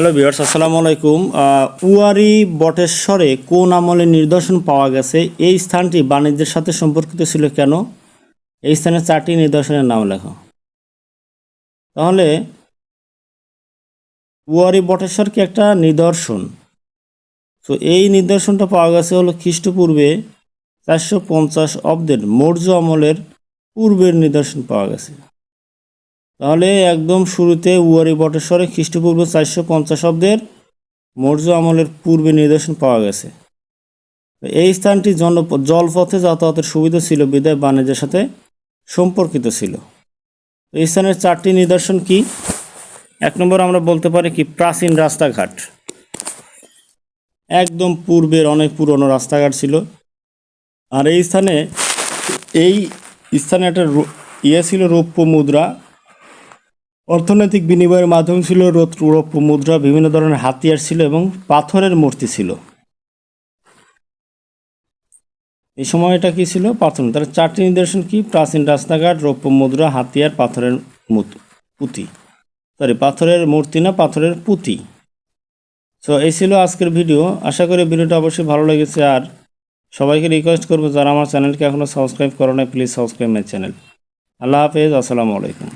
Hello বিয়ার্স আসসালামু আলাইকুম উয়ারি বটেশ্বরে কোন আমলে নিদর্শন পাওয়া গেছে? এই স্থানটি বাণিজ্যের সাথে সম্পর্কিত ছিল কেন? এই স্থানে চারটি নিদর্শনের নাম লেখো। তাহলে, উয়ারি বটেশ্বর কি একটা নিদর্শন? তো এই নিদর্শনটা পাওয়া গেছে হলো খ্রিস্টপূর্বে চারশো পঞ্চাশ অব্দের মৌর্য আমলের পূর্বের নিদর্শন পাওয়া গেছে। তাহলে একদম শুরুতে উয়ারি বটেশ্বরে খ্রিস্টপূর্ব চারশো পঞ্চাশ অব্দের মৌর্য আমলের পূর্বে নিদর্শন পাওয়া গেছে। এই স্থানটি জন, জলপথে যাতায়াতের সুবিধা ছিল, বিদায় বাণিজ্যের সাথে সম্পর্কিত ছিল। এই স্থানের চারটি নিদর্শন কি? এক নম্বর আমরা বলতে পারি কি, প্রাচীন রাস্তাঘাট। একদম পূর্বের অনেক পুরনো রাস্তাঘাট ছিল। আর এই স্থানে এই স্থানে একটা ইয়ে ছিল রৌপ্য মুদ্রা। অর্থনৈতিক বিনিময়ের মাধ্যম ছিল রৌপ্য, মুদ্রা, বিভিন্ন ধরনের হাতিয়ার ছিল এবং পাথরের মূর্তি ছিল। এই সময়টা কি ছিল? পাথর তার চারটি নিদর্শন কি? প্রাচীন রাস্তাঘাট, রৌপ্য, মুদ্রা, হাতিয়ার, পাথরের পুঁতি। সরি পাথরের মূর্তি না, পাথরের পুঁতি। সো এই ছিল আজকের ভিডিও। আশা করি ভিডিওটা অবশ্যই ভালো লেগেছে। আর সবাইকে রিকোয়েস্ট করব, যারা আমার চ্যানেলকে এখনও সাবস্ক্রাইব করো না প্লিজ সাবস্ক্রাইব মাই চ্যানেল আল্লাহ হাফেজ, আসসালামু আলাইকুম।